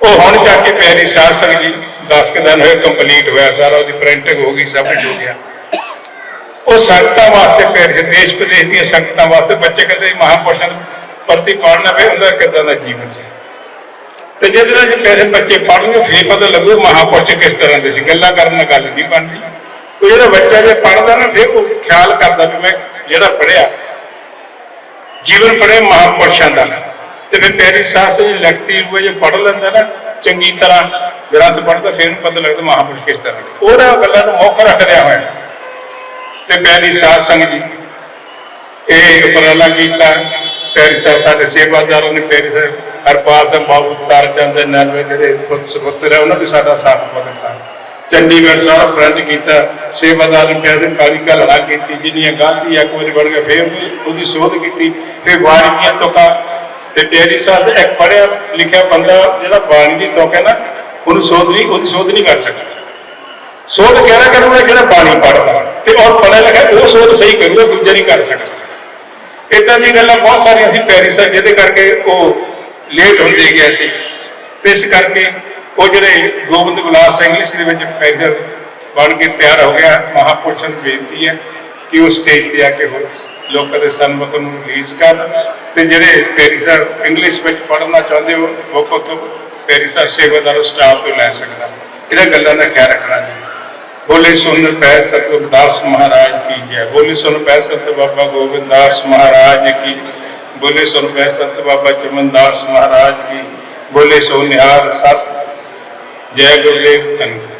ਉਹ ਹੁਣ ਜਾ ਕੇ ਪੈਰੀ ਸਾਧ ਸੰਗਤ ਜੀ 10 ਕੁ ਦਿਨ ਹੋਏ ਕੰਪਲੀਟ ਹੋਇਆ, ਸਾਰਾ ਉਹਦੀ ਪ੍ਰਿੰਟਿੰਗ ਹੋ ਗਈ, ਸਭ ਕੁਝ ਹੋ ਗਿਆ। ਉਹ ਸੰਗਤਾਂ ਵਾਸਤੇ ਫਿਰ ਦੇਸ਼ ਵਿਦੇਸ਼ ਦੀਆਂ ਸੰਗਤਾਂ ਵਾਸਤੇ ਬੱਚੇ ਕਹਿੰਦੇ ਮਹਾਪੁਰਸ਼ਾਂ ਦੇ ਪ੍ਰਤੀ ਪੜ੍ਹਨਾ ਵੇ ਉਹਨਾਂ ਦਾ ਕਿੱਦਾਂ ਦਾ ਜੀਵਨ ਸੀ? ਤੇ ਜਿਹਦੇ ਨਾਲ ਜੇ ਮੇਰੇ ਬੱਚੇ ਪੜ੍ਹਨਗੇ, ਫੇਰ ਪਤਾ ਲੱਗੂ ਮਹਾਪੁਰਸ਼ ਕਿਸ ਤਰ੍ਹਾਂ ਦੇ ਸੀ। ਗੱਲਾਂ ਕਰਨ ਨਾਲ ਗੱਲ ਨਹੀਂ ਬਣਦੀ। ਉਹ ਜਿਹੜਾ ਬੱਚਾ ਜੇ ਪੜ੍ਹਦਾ ਨਾ, ਫੇਰ ਉਹ ਖਿਆਲ ਕਰਦਾ ਵੀ ਮੈਂ ਜਿਹੜਾ ਪੜ੍ਹਿਆ ਜੀਵਨ ਪੜ੍ਹੇ ਮਹਾਪੁਰਸ਼ਾਂ ਦਾ। ਤੇ ਫਿਰ ਪਿਆਰੀ ਸਾਸ ਜੀ ਲਿਖਤੀ ਰੂਪ ਜੇ ਪੜ੍ਹ ਲੈਂਦਾ ਨਾ, ਚੰਗੀ ਤਰ੍ਹਾਂ ਗ੍ਰੰਥ ਪੜ੍ਹਦਾ, ਫੇਰ ਨੂੰ ਪਤਾ ਲੱਗਦਾ ਮਹਾਪੁਰਸ਼ ਕਿਸ ਤਰ੍ਹਾਂ ਦੇ। ਉਹਨਾਂ ਗੱਲਾਂ ਨੂੰ ਮੁੱਖ ਰੱਖਦਿਆਂ ਹੋਇਆ। ਤੇ ਪਿਆਰੀ ਸਾਧ ਸੰਗਤ ਜੀ, ਇਹ ਉਪਰਾਲਾ ਕੀਤਾ। ਪਿਆਰੀ ਸਾਹਿਬ ਸਾਡੇ ਸੇਵਾਦਾਰਾਂ ਨੇ ਪਿਆਰੀ ਸਾਹਿਬ ਹਰਪਾਲ ਸਿੰਘ ਬਾਬੂ ਤਾਰਚੰਦ ਦੇ ਨਰਵੇ ਜਿਹੜੇ ਪੁੱਤ ਸੁਪੁੱਤਰ ਹੈ ਉਹਨਾਂ ਵੀ ਸਾਡਾ ਸਾਥ ਪਾ ਦਿੱਤਾ। ਚੰਡੀਗੜ੍ਹ ਸਾਰਾ ਫਰੰਟ ਕੀਤਾ ਸੇਵਾਦਾਰ ਨੇ ਪਿਆਰੀ ਕਾਲੀ ਘਲੜਾ ਕੀਤੀ, ਜਿੰਨੀਆਂ ਗਲਤੀ ਇੱਕ ਵਾਰੀ ਬਣ ਗਿਆ ਫੇਰ ਉਹਦੀ- ਸੋਧ ਕੀਤੀ, ਫਿਰ ਬਾਣੀ ਦੀਆਂ ਤੇ ਪਿਆਰੀ ਸਾਹਿਬ ਇੱਕ ਪੜਿਆ ਲਿਖਿਆ ਬੰਦਾ ਜਿਹੜਾ ਬਾਣੀ ਦੀ ਤੁਕ ਹੈ ਨਾ ਉਹਨੂੰ ਸੋਧ ਨਹੀਂ, ਉਹਦੀ ਸੋਧ ਨਹੀਂ ਕਰ ਸਕਦਾ। ਸੋਧ ਕਹਿਣਾ ਕਰੂਗਾ, ਜਿਹੜਾ ਬਾਣੀ ਪੜਦਾ ਤੇ ਔਰ ਪੜ੍ਹਿਆ ਲਿਖਿਆ, ਉਹ ਸੋਧ ਸਹੀ ਕਰੂਗਾ, ਦੂਜਾ ਨਹੀਂ ਕਰ ਸਕਦਾ। ਇਦਾਂ ਦੀ ਗੱਲਾਂ ਬਹੁਤ ਸਾਰੀਆਂ ਸੀ ਪੈਰਿਸ ਜਿਹਦੇ ਕਰਕੇ ਉਹ ਲੇਟ ਹੁੰਦੇ ਗਏ ਸੀ। ਇਸ ਕਰਕੇ ਉਹ ਜਿਹੜੇ ਗੋਬਿੰਦ ਵਿਲਾਸ ਇੰਗਲਿਸ਼ ਦੇ ਵਿੱਚ ਪੈਰਿਸ ਬਣ ਕੇ ਤਿਆਰ ਹੋ ਗਿਆ, ਮਹਾਪੁਰਸ਼ਾਂ ਨੂੰ ਬੇਨਤੀ ਹੈ ਕਿ ਉਹ ਸਟੇਜ ਤੇ ਆ ਕੇ ਹੋਰ ਲੋਕਾਂ ਦੇ ਸਨਮੁਖ ਨੂੰ ਰਿਲੀਜ਼ ਕਰਨ ਤੇ ਜਿਹੜੇ ਪੈਰਿਸਰ ਇੰਗਲਿਸ਼ ਵਿੱਚ ਪੜ੍ਹਨਾ ਚਾਹੁੰਦੇ ਹੋ, ਉਹ ਉੱਥੋਂ ਪੈਰਿਸਰ ਸੇਵਾਦਾਰ ਸਟਾਫ ਤੋਂ ਲੈ ਸਕਦਾ। ਇਹਨਾਂ ਗੱਲਾਂ ਦਾ ਖਿਆਲ ਰੱਖਣਾ ਜੀ। ਬੋਲੇ ਸੁਨ ਪੈ ਸਤਿਗੁਰ ਦਾਸ ਮਹਾਰਾਜ ਕੀ ਜੈ। ਬੋਲੇ ਸੁਨ ਪੈ ਸਤ ਬਾਬਾ ਗੋਬਿੰਦਾਸ ਮਹਾਰਾਜ ਕੀ। ਬੋਲੇ ਸੁਨ ਪੈ ਸਤ ਬਾਬਾ ਚਮਨ ਦਾਸ ਮਹਾਰਾਜ ਕੀ। ਬੋਲੇ ਸੋ ਨਿਹਾਲ ਸਤ ਜੈ ਗੁਰਦੇਵ ਧੰਨਵਾਦ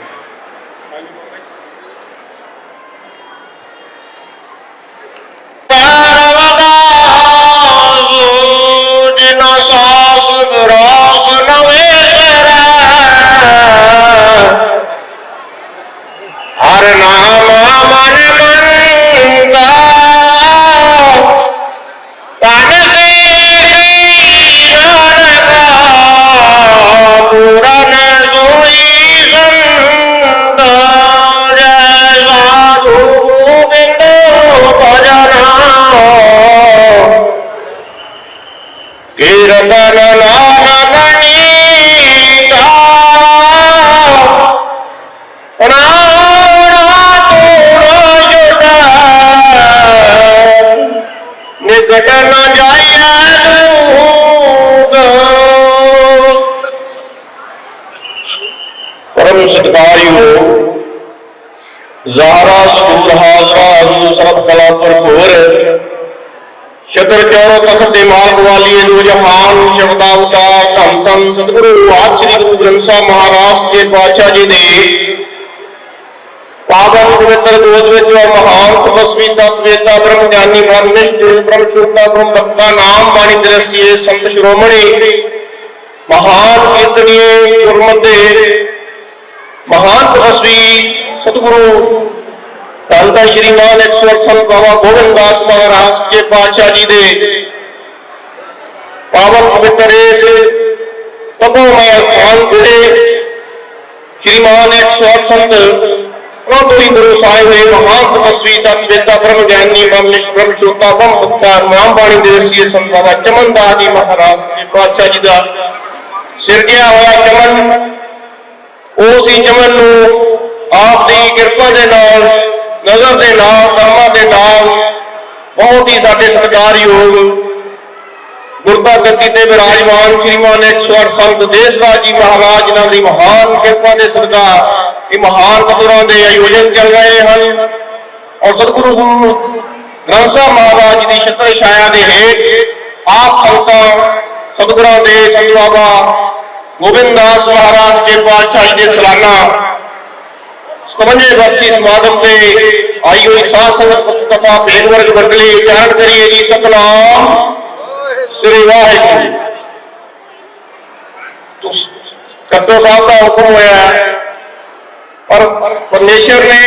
ਤਖਤ ਦੇ ਮਾਲਕ ਵਾਲੀਏ ਦੋ ਜਹਾਨ ਸ਼ਬਦਾ ਉਤਾਰ ਧੰਨ ਧੰਨ ਸਤਿਗੁਰੂ, ਆਪ ਸ੍ਰੀ ਗੁਰੂ ਗ੍ਰੰਥ ਸਾਹਿਬ ਮਹਾਰਾਜ ਦੇ ਪਾਤਸ਼ਾਹ ਜੀ ਦੇ ਪਾਵਨ ਪਵਿੱਤਰ ਗੋਦ ਵਿੱਚ ਮਹਾਨ ਤਪਸਵੀ ਤਤਵੇਤਾ ਬ੍ਰਹਮ ਗਿਆਨੀ ਬ੍ਰਹਮਨਿਸ਼ਟ ਬ੍ਰਹਮ ਸ਼ੁਰਤਾ, ਬ੍ਰਹਮ ਭਗਤਾ, ਨਾਮ ਬਾਣੀ ਦਰਸੀਏ ਸੰਤ ਸ਼੍ਰੋਮਣੀ, ਮਹਾਨ ਕੀਰਤਨੀਏ ਗੁਰਮਤਿ ਮਹਾਨ ਤਪਸਵੀ ਸਤਿਗੁਰੂ, ਧੰਨ ਸ਼੍ਰੀ ਮਾਨ 108 ਬਾਬਾ ਗੋਬਿੰਦ ਦਾਸ ਮਹਾਰਾਜ ਕੇ ਪਾਤਸ਼ਾਹ ਜੀ ਦੇ ਪਾਵਨ ਪਵਿੱਤਰ ਇਸ ਤਪੋਮय ਸਥਾਨ ਤੇ ਸ਼੍ਰੀ ਮਾਨ 108 ਸੰਤ ਉਹ ਦੋਈ ਗੁਰੂ ਸਾਹਿਬ ਨੇ ਮਹਾਨ ਤਪਸਵੀ ਤਤਵੇਤਾ ਬ੍ਰਹਮ ਗਿਆਨੀ ਬ੍ਰਹਮਨਿਸ਼ਟ ਬ੍ਰਹਮ ਸ਼ੋਤਾ ਬ੍ਰਹਮ ਬਾਣੀ ਦੇ ਰਸੀਏ ਸੰਤ ਬਾਬਾ ਚਮਨਦਾਸ ਜੀ ਮਹਾਰਾਜ ਜੀ, ਪਾਤਸ਼ਾਹ ਜੀ ਦਾ ਸਿਰਜਿਆ ਹੋਇਆ ਚਮਨ। ਉਸ ਹੀ ਚਮਨ ਨੂੰ ਆਪ ਦੀ ਕਿਰਪਾ ਦੇ ਨਾਲ, ਨਜ਼ਰ ਦੇ ਨਾਲ, ਕਰਮਾਂ ਦੇ ਨਾਲ, ਬਹੁਤ ਹੀ ਸਾਡੇ ਸਤਿਕਾਰਯੋਗ ਗੁਰਤਾ ਗੱਦੀ ਤੇ ਵਿਰਾਜਮਾਨ ਸ਼੍ਰੀਮਾਨ 108 ਸੰਤ ਦੇਸਰਾਜ ਜੀ ਮਹਾਰਾਜ ਇਹਨਾਂ ਦੀ ਮਹਾਨ ਕਿਰਪਾ ਦੇ ਸਦਕਾ ਇਹ ਮਹਾਨ ਸਤਿਗੁਰਾਂ ਦੇ ਆਯੋਜਨ ਚੱਲ ਰਹੇ ਹਨ। ਔਰ ਸਤਿਗੁਰੂ ਗੁਰੂ ਗ੍ਰੰਥ ਸਾਹਿਬ ਮਹਾਰਾਜ ਦੀ ਛਤਰ ਛਾਇਆ ਦੇ ਹੇਠ ਆਪ ਸੰਤਾਂ, ਸਤਿਗੁਰਾਂ ਦੇ ਸੰਤ ਬਾਬਾ ਗੋਬਿੰਦ ਦਾਸ ਮਹਾਰਾਜ ਜੀ ਪਾਤਸ਼ਾਹ ਜੀ ਦੇ ਸਲਾਨਾ 57 ਵਰਸੀ ਸਮਾਗਮ ਤੇ ਆਈ ਹੋਈ ਸਾਧ ਸੰਗਤ ਤਥਾ ਭੇਦ ਵਰਗ ਮੰਡਲੀ ਉਚਾਰਨ ਕਰੀਏ ਜੀ, ਸਤਨਾਮ। ਸ੍ਰੀ ਵਾਹਿਗੁਰੂ। ਤੁਸ ਕੱਦੋ ਸਾਹਿਬ ਦਾ ਹੁਕਮ ਹੋਇਆ ਪਰ ਪਰਮੇਸ਼ਰ ਨੇ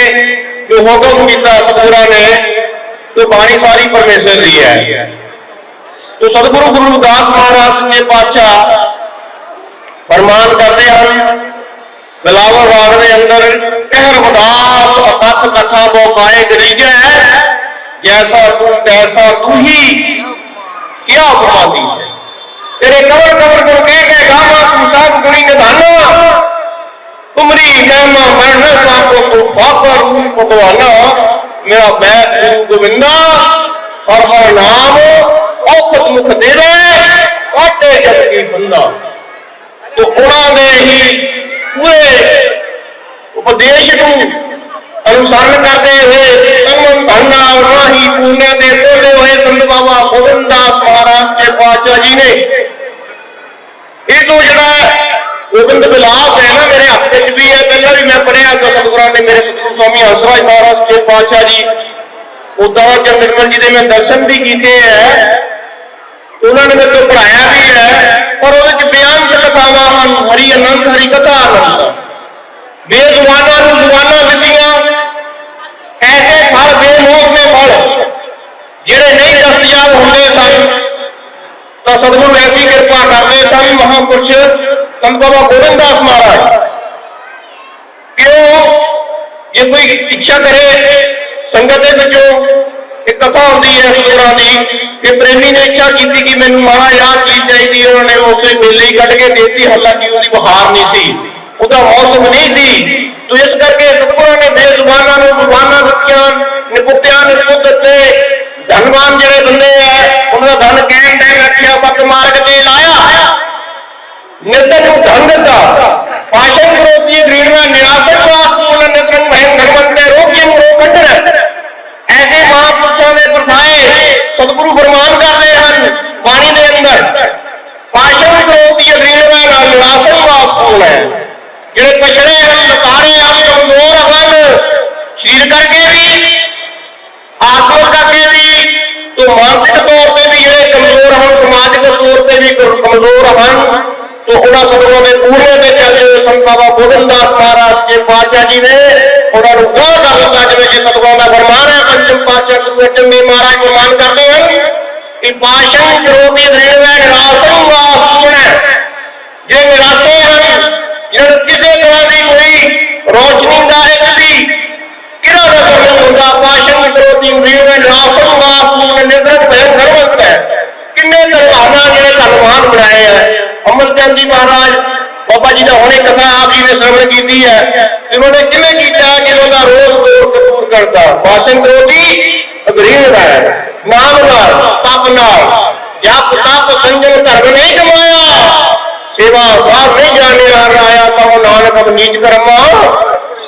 ਜੋ ਹੁਕਮ ਕੀਤਾ, ਸਤਿਗੁਰਾਂ ਨੇ ਤੇ ਬਾਣੀ ਸਾਰੀ ਪਰਮੇਸ਼ਰ ਦੀ ਹੈ। ਤੋ ਸਤਿਗੁਰੂ ਗੁਰੂ ਦਾਸ ਮਹਾਰਾਜ ਜੀ ਪਾਤਸ਼ਾਹ ਫਰਮਾਨ ਕਰਦੇ ਹਨ ਬਿਲਾਵਰ ਬਾਗ ਦੇ ਅੰਦਰ ਕਹਿਰ ਉਦਾਸ ਅਕਥ ਕਥਾ ਬੋ ਕਾਏ ਗਰੀਜੈ ਜੈਸਾ ਤੂੰ, ਤੈਸਾ ਤੂੰ ਹੀ ਕਿਆ ਉਪਮਾਦੀ ਹੈ ਤੇਰੇ ਕਵਰ ਕਵਰ ਗੁਣ ਕਹਿ ਕੇ ਗਾਵਾ ਤੂੰ ਸਾਧ ਗੁਣੀ ਨਿਧਾਨਾ ਤੁਮਰੀ ਮਹਿਮਾ ਵਰਣ ਸਾਕੋ ਤੂੰ ਫਾਕਾ ਰੂਪ ਭਗਵਾਨਾ ਮੇਰਾ ਬੈਠ ਗੁਰੂ ਗੋਬਿੰਦਾ, ਹਰ ਹਰ ਨਾਮ ਔਖਤ ਮੁਖ ਦੇਵੇ ਕਾਟੇ ਜਗ ਕੀ ਬੰਦਾ। ਤੋ ਉਹਨਾਂ ਦੇ ਹੀ ਪੂਰੇ ਉਪਦੇਸ਼ ਨੂੰ ਅਨੁਸਰਨ ਕਰਦੇ ਹੋਏ ਤਨਮਨ ਧਨ ਨਾਲ ਰਾਹੀ ਦੇ ਤੋਲੇ ਹੋਏ ਸੰਤ ਬਾਬਾ ਗੋਬਿੰਦ ਮਹਾਰਾਜ ਦੇ ਪਾਤਸ਼ਾਹ ਜੀ ਨੇ। ਇਹ ਤੋਂ ਜਿਹੜਾ ਗੋਬਿੰਦ ਵਿਲਾਸ ਹੈ ਨਾ ਮੇਰੇ ਹੱਥ ਵਿੱਚ ਵੀ ਹੈ, ਪਹਿਲਾਂ ਵੀ ਮੈਂ ਪੜਿਆ ਤਾਂ ਸਤਿਗੁਰਾਂ ਨੇ ਮੇਰੇ ਸਤਿਗੁਰੂ ਸਵਾਮੀ ਹੰਸਰਾਜ ਮਹਾਰਾਜ ਦੇ ਪਾਤਸ਼ਾਹ ਜੀ ਉਦਾਵਾ ਚੰਦ ਨਿਰਮਲ ਜੀ ਦੇ ਮੈਂ ਦਰਸ਼ਨ ਵੀ ਕੀਤੇ ਹੈ, ਉਹਨਾਂ ਨੇ ਮੇਰੇ ਤੋਂ ਪੜਾਇਆ ਵੀ ਹੈ, ਪਰ ਉਹਦੇ ਚ ਬਿਆਨ ਚ ਕਥਾਵਾਂ ਹਨ, ਹਰੀ ਅਨੰਤ, ਹਰੀ ਕਥਾ ਅਨੰਤ ਬੇਜ਼ੁਬਾਨਾਂ ਨੂੰ ਜ਼ੁਬਾਨਾਂ ਦਿੱਤੀਆਂ। ਐਸੇ ਫਲ, ਬੇਮੋਹ ਦੇ ਫਲ, ਜਿਹੜੇ ਨਹੀਂ ਦਸਤਿਆਬ ਹੁੰਦੇ ਸਨ, ਤਾਂ ਸਤਿਗੁਰੂ ਐਸੀ ਕਿਰਪਾ ਕਰਦੇ ਸਨ ਮਹਾਪੁਰਸ਼ ਸੰਤ ਬਾਬਾ ਗੋਬਿੰਦਦਾਸ ਮਹਾਰਾਜ। ਕਿ ਉਹ ਜੇ ਕੋਈ ਇੱਛਾ ਕਰੇ, ਸੰਗਤ ਦੇ ਵਿੱਚੋਂ ਇੱਕ ਕਥਾ ਹੁੰਦੀ ਹੈ ਸਤਿਗੁਰਾਂ ਦੀ, ਕਿ ਪ੍ਰੇਮੀ ਨੇ ਇੱਛਾ ਕੀਤੀ ਕਿ ਮੈਨੂੰ ਮਹਾਰਾਜ ਆਹ ਚੀਜ਼ ਚਾਹੀਦੀ ਹੈ, ਉਹਨਾਂ ਨੇ ਉਸੇ ਵੇਲੇ ਹੀ ਕੱਢ ਕੇ ਦੇ ਦਿੱਤੀ, ਹਾਲਾਂਕਿ ਉਹਦੀ ਬਹਾਰ ਨਹੀਂ ਸੀ। ਉਹਦਾ ਮੌਸਮ ਨਹੀਂ ਸੀ। ਤੋ ਇਸ ਕਰਕੇ ਸਤਿਗੁਰਾਂ ਨੇ ਬੇਜ਼ੁਬਾਨਾਂ ਨੂੰ ਜ਼ੁਬਾਨਾਂ ਦਿੱਤੀਆਂ ਨਿਪੁੱਤਿਆਂ ਨੇ ਪੁੱਤ ਦਿੱਤੇ। ਧਨਵਾਨ ਜਿਹੜੇ ਬੰਦੇ ਆ, ਉਹਨਾਂ ਦਾ ਧਨ ਕਹਿਣ ਟਾਈਮ ਰੱਖਿਆ ਸਤ ਮਾਰਗ ਤੇ ਲਾਇਆ। ਨਿਰਤਨ ਨੂੰ ਧਨ ਦਿੱਤਾ। ਪਾਸ਼ਣ ਵਿਰੋਧੀ ਗ੍ਰੀੜਵਾ ਨਿਰਾਸਕ ਵਾਸਤੂਨ ਨਿਤਰੰ ਭੈਣ ਧਰਮੰਤੇ ਰੋਗਿੰ ਰੋਗੰਡਨ ਐਸੇ ਮਹਾਂਪੁਰਸ਼ਾਂ ਦੇ ਪ੍ਰਥਾਏ ਸਤਿਗੁਰੂ ਫਰਮਾਨ ਕਰਦੇ ਹਨ, ਬਾਣੀ ਦੇ ਅੰਦਰ, ਪਾਸ਼ਣ ਵਿਰੋਧੀ ਗ੍ਰੀੜਵਾ ਨਾਲ ਨਿਰਾਸਕ ਵਾਸਤੂਨ ਹੈ। ਜਿਹੜੇ ਪਛੜੇ ਹਨ ਨਕਾਰੇ ਹਨ ਕਮਜ਼ੋਰ ਹਨ ਸਰੀਰ ਕਰਕੇ ਵੀ ਆਤਮਿਕ ਕਰਕੇ ਵੀ, ਤੇ ਮਾਨਸਿਕ ਤੌਰ ਤੇ ਵੀ ਜਿਹੜੇ ਕਮਜ਼ੋਰ ਹਨ, ਸਮਾਜਿਕ ਤੌਰ ਤੇ ਵੀ ਕਮਜ਼ੋਰ ਹਨ, ਤੇ ਉਹਨਾਂ ਸਤਿਗੁਰਾਂ ਦੇ ਪੂਰੇ ਤੇ ਚੱਲਦੇ ਹੋਏ ਬਾਬਾ ਗੋਬਿੰਦਾਸ ਮਹਾਰਾਜ ਜੀ, ਪਾਤਸ਼ਾਹ ਜੀ ਨੇ ਉਹਨਾਂ ਨੂੰ ਗਾਹ ਕਰ ਦਿੱਤਾ, ਜਿਵੇਂ ਕਿ ਸਤਿਗੁਰਾਂ ਦਾ ਫਰਮਾਨ ਹੈ, ਪੰਜਮ ਪਾਤਸ਼ਾਹ ਗੁਰੂ ਅਰਜਨ ਦੇਵ ਮਹਾਰਾਜ ਫਰਮਾਨ ਕਰਦੇ ਹਨ, ਕਿ ਪਾਸ਼ੰ ਕਰੋਤੀ ਦ੍ਰਿੜਵੈ ਨਿਰਾਸੰ ਵਾਸੂਣ ਜਿਹੜੇ ਨਿਰਾਸ਼ੇ ਹਨ ਜਿਹਨਾਂ ਕਿਸੇ ਤਰ੍ਹਾਂ ਦੀ ਕੋਈ ਰੋਸ਼ਨੀ ਦਾ ਇੱਕ ਵੀ ਕਿਹੜਾ ਨਜ਼ਰ ਨਹੀਂ ਹੁੰਦਾ ਪਾਸ਼ਣ ਵਿਰੋਧੀ ਵੀਰ ਨਿਰਾਸਨ ਵਾਸੂਨ ਨਿਰਦਰਕ ਭੈ ਧਰਮਤ ਹੈ। ਕਿੰਨੇ ਧਰਮਾਨਾ ਜਿਹੜੇ ਧਨਵਾਨ ਬਣਾਏ ਆ। ਅਮਰ ਜੀ ਮਹਾਰਾਜ, ਬਾਬਾ ਜੀ ਦਾ ਹੁਣੇ ਕਥਾ ਆਪ ਜੀ ਨੇ ਸ਼ਰਵਣ ਕੀਤੀ ਹੈ ਕਿ ਉਹਨਾਂ ਨੇ ਕਿਵੇਂ ਕੀਤਾ ਹੈ ਕਿ ਉਹਦਾ ਰੋਜ਼ ਦੂਰ ਕਪੂਰ ਕਰਦਾ ਪਾਸ਼ਣ ਵਿਰੋਧੀ ਅਗਰੀਨ ਦਾ ਹੈ। ਨਾਮ ਨਾਲ, ਤਪ ਨਾਲ। ਜਪ ਤਪ ਸੰਜਮ ਧਰਮ ਨਹੀਂ ਕਮਾਇਆ। ਸੇਵਾ ਸਾਧ ਨਹੀਂ ਜਾਣਿਆ ਰਾਇਆ ਕਹੋ ਨਾਨਕ ਅਬ ਕਰਮਾ।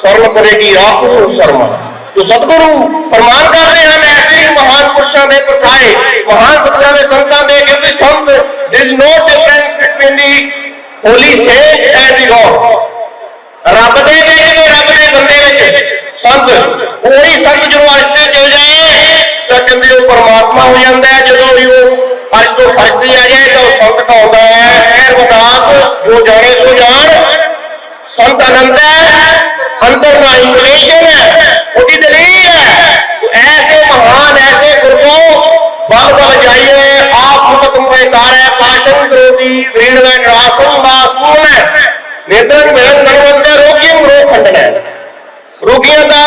ਸਰਲ ਕਰੇਗੀ ਆਖੂ ਸਰਮਾ। ਜੋ ਸਤਿਗੁਰੂ ਪ੍ਰਮਾਣ ਕਰਦੇ ਹਨ, ਐਸੇ ਹੀ ਮਹਾਨ ਪੁਰਸ਼ਾਂ ਦੇ ਪ੍ਰਥਾਏ, ਮਹਾਨ ਸਤਿਗੁਰਾਂ ਦੇ ਸੰਤਾਂ ਦੇ ਕਿਉਂਕਿ ਸੰਤ, there is no difference between the holy saint and the god ਰੱਬ ਦੇ ਵਿੱਚ ਤੇ ਰੱਬ ਦੇ ਬੰਦੇ ਵਿੱਚ ਸੰਤ, ਉਹੀ ਸੰਤ ਜਦੋਂ ਅਰਸ਼ ਤੇ ਚਲ ਜਾਏ, ਤਾਂ ਕਹਿੰਦੇ ਉਹ ਪਰਮਾਤਮਾ ਹੋ ਜਾਂਦਾ ਹੈ, ਜਦੋਂ ਵੀ ਉਹ ਅਰਸ਼ ਤੋਂ ਫਰਸ਼ ਤੇ ਆ ਜਾਏ ਤਾਂ ਉਹ ਸੰਤ ਕਹਾਉਂਦਾ ਹੈ ਖੈਰ ਬਦਾਸ ਜੋ ਜਾਣੇ ਸੋ ਜਾਣ ਸੰਤ ਅਨੰਤ ਹੈ ਅੰਦਰ ਨਾਲ ਇੰਕਲੇਸ਼ਨ ਹੈ ਉਹਦੀ ਦਲੀਲ ਹੈ ਤੋ ਐਸੇ ਮਹਾਨ ਐਸੇ ਗੁਰਮੋ ਬਲ ਬਲ ਜਾਈਏ ਆਪ ਮੁਕਤ ਮੋਏ ਤਾਰੇ ਪਾਸ਼ੰ ਕਰੋਦੀ ਗ੍ਰੀਣ ਵੇ ਨਿਰਾਸੰ ਮਾਸੂਨ ਨਿਰਦਨ ਮਿਲਨ ਗਣਵੰਤੇ ਰੋਗੀਆਂ ਰੋਗ ਖੰਡਨ ਹੈ ਰੋਗੀਆਂ ਦਾ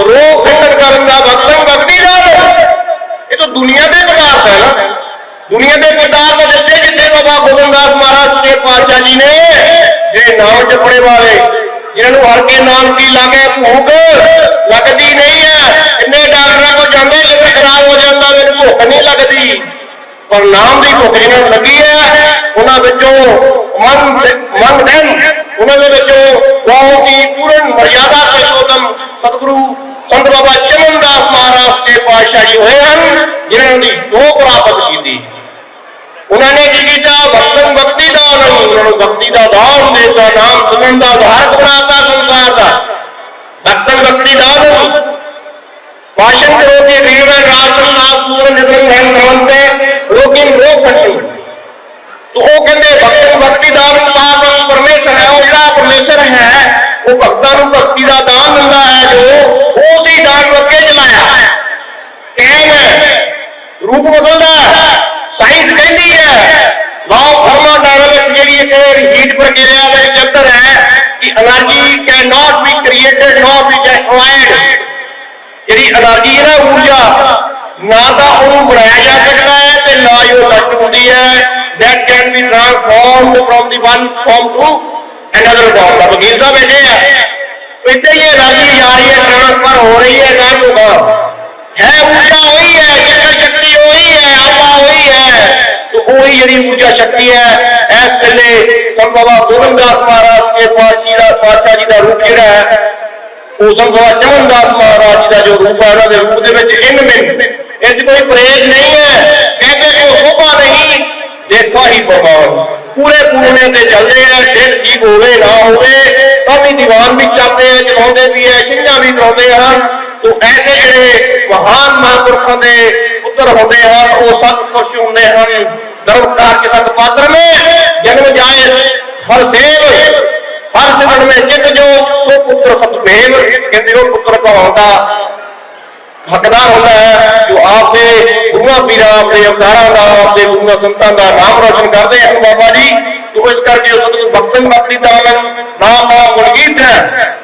ਰੋਗ ਖੰਡਨ ਕਰਨ ਦਾ ਵਕਤਨ ਵਕਤੀ ਦਾ ਇਹ ਤਾਂ ਦੁਨੀਆ ਦੇ ਪਦਾਰਥ ਹੈ ਨਾ ਦੁਨੀਆ ਦੇ ਪਦਾਰਥ ਜਿੱਥੇ ਜਿੱਥੇ ਬਾਬਾ ਗੋਬਿੰਦਾਸ ਮਹਾਰਾਜ ਦੇ ਪਾਤਸ਼ਾਹ ਜੀ ਨੇ। ਜਿਹੜੇ ਨਾਮ ਜਪਣੇ ਵਾਲੇ, ਜਿਨ੍ਹਾਂ ਨੂੰ ਹਰ ਕੇ ਨਾਮ ਕੀ ਲਾਗੇ ਭੂਖ ਲੱਗਦੀ ਨਹੀਂ ਹੈ ਕਿੰਨੇ ਡਾਕਟਰਾਂ ਕੋਲ ਜਾਂਦੇ ਲਿਵਰ ਖਰਾਬ ਹੋ ਜਾਂਦਾ ਮੈਨੂੰ ਭੁੱਖ ਨਹੀਂ ਲੱਗਦੀ। ਪਰ ਨਾਮ ਦੀ ਭੁੱਖ ਜਿਹਨਾਂ ਨੂੰ ਲੱਗੀ ਹੈ, ਉਹਨਾਂ ਵਿੱਚੋਂ ਮਨ ਮਨ ਧਨ, ਉਹਨਾਂ ਦੇ ਵਿੱਚੋਂ ਬਹੁਤ ਹੀ ਪੂਰਨ ਮਰਿਆਦਾ ਪ੍ਰਸ਼ੋਤਮ ਸਤਿਗੁਰੂ ਸੰਤ ਬਾਬਾ ਚਮਨਦਾਸ ਮਹਾਰਾਜ ਦੇ ਪਾਤਸ਼ਾਹ ਜੀ ਹੋਏ ਹਨ, ਜਿਨ੍ਹਾਂ ਦੀ ਸੋ ਪ੍ਰਾਪਤ ਕੀਤੀ। ਉਹਨਾਂ ਨੇ ਕੀ ਕੀਤਾ? ਭਗਤਨ ਭਗਤੀ ਦਾਨ ਉਹਨਾਂ ਨੂੰ ਭਗਤੀ ਦਾ ਦਾਨ ਦਿੱਤਾ, ਨਾਮ ਸੁਣਨ ਦਾ ਆਧਾਰ ਬਣਾਤਾ ਸੰਸਾਰ ਦਾ। ਭਗਤਨ ਭਗਤੀ ਦਾਨ ਭਾਸ਼ਣ ਕਰੋ ਕਿ ਰੀਵਨ ਰਾਜਨ ਨਾਥ ਪੂਰਨ ਨਿਤਰੰ ਰਹਿਣ ਰਵੰਤੇ ਰੋਗਿਨ ਰੋਗ ਖੰਡੂ ਤੋ ਉਹ ਕਹਿੰਦੇ ਭਗਤਨ ਭਗਤੀ ਦਾਨ ਪਾਕ ਪਰਮੇਸ਼ਰ ਹੈ, ਉਹ ਜਿਹੜਾ ਪਰਮੇਸ਼ਰ ਹੈ, ਉਹ ਭਗਤਾਂ ਨੂੰ ਭਗਤੀ ਦਾ ਦਾਨ ਦਿੰਦਾ ਹੈ, ਜੋ ਉਹ ਉਸੇ ਦਾਨ ਨੂੰ ਅੱਗੇ ਚਲਾਇਆ। ਟਾਈਮ ਹੈ ਰੂਪ ਬਦਲਦਾ साइंस कहती है लॉ थर्मोडायनेमिक्स जेडी एक हीट पर के रहा है चैप्टर है कि energy can not be created not be destroyed JD energy है ना ऊर्जा ना तो ਉਹਨੂੰ ਬਣਾਇਆ ਜਾ ਸਕਦਾ ਹੈ ਤੇ ਨਾ ਹੀ ਉਹ ਨਸ਼ਟ ਹੁੰਦੀ ਹੈ that can be transformed from the one form to another form ਦਾ ਵਕੀਲ ਸਾਹਿਬ ਬੈਠੇ ਆ ਇਦਾਂ ਹੀ એનર્ਜੀ ਜਾ ਰਹੀ ਹੈ ਟ੍ਰਾਂਸਫਰ ਹੋ ਰਹੀ ਹੈ ਨਾ ਤੋਂ ਬਾਹਰ ਹੈ ਊਰਜਾ ਉਹੀ ਹੈ, ਚੱਕਰ ਸ਼ਕਤੀ ਉਹੀ ਹੈ ਆਪਾ ਉਹੀ ਹੈ। ਤੇ ਉਹੀ ਜਿਹੜੀ ਊਰਜਾ ਸ਼ਕਤੀ ਹੈ, ਇਸ ਵੇਲੇ ਸੰਤ ਬਾਬਾ ਗੋਬਿੰਦਾਸ ਮਹਾਰਾਜ ਕੇ ਪਾਤਸ਼ਾਹ ਦਾ, ਪਾਤਸ਼ਾਹ ਜੀ ਦਾ ਰੂਪ ਜਿਹੜਾ ਹੈ, ਉਹ ਸੰਤ ਬਾਬਾ ਚਮਨਦਾਸ ਮਹਾਰਾਜ ਜੀ ਦਾ ਜੋ ਰੂਪ ਹੈ, ਉਹਨਾਂ ਦੇ ਰੂਪ ਦੇ ਵਿੱਚ ਇਨ ਮਿੰਨ। ਇਹ 'ਚ ਕੋਈ ਪ੍ਰੇਜ ਨਹੀਂ ਹੈ। ਕਹਿੰਦੇ ਕਿ ਉਹ ਸੋਭਾ ਨਹੀਂ, ਦੇਖਾ ਹੀ ਪ੍ਰਮਾਣ ਪੂਰੇ ਪੂਰਨੇ ਤੇ ਚੱਲਦੇ ਆ ਸਿਰ ਠੀਕ ਹੋਵੇ, ਨਾ ਹੋਵੇ, ਤਾਂ ਵੀ ਦੀਵਾਨ ਵੀ ਚੱਲਦੇ ਆ ਚਲਾਉਂਦੇ ਵੀ ਆ ਸਿੰਘਾਂ ਐਸੇ ਜਿਹੜੇ ਮਹਾਨ ਮਹਾਂਪੁਰਖਾਂ ਦੇ ਪੁੱਤਰ ਹੁੰਦੇ ਹਨ, ਉਹ ਸਤਪੁਰਸ਼ ਹੁੰਦੇ ਹਨ। ਧਰਮ ਕਾਰਜ ਸਤ ਪਾਤਰ ਮੇ ਜਨਮ ਜਾਏ ਹਰ ਸੇਵ, ਹਰ ਸਿਮਰਨ ਮੇ ਚਿਤ ਜੋ ਸੋ ਪੁੱਤਰ ਸਤਵੇਵ ਕਹਿੰਦੇ ਉਹ ਪੁੱਤਰ ਕਹਾਉਣ ਦਾ ਹੱਕਦਾਰ ਹੁੰਦਾ ਹੈ, ਜੋ ਆਪਦੇ ਗੁਰੂਆਂ, ਪੀਰਾਂ, ਆਪਣੇ ਅਵਤਾਰਾਂ ਦਾ, ਆਪਦੇ ਗੁਰੂਆਂ, ਸੰਤਾਂ ਦਾ ਨਾਮ ਰੋਸ਼ਨ ਕਰਦੇ ਹਨ। ਬਾਬਾ ਜੀ, ਤੋ ਇਸ ਕਰਕੇ ਉਹ ਸਤਿਗੁਰ ਭਗਤਨ ਭਗਤੀ ਦਾ ਨਾਮ ਨਾਮ ਗੁਣਗੀਤ ਹੈ।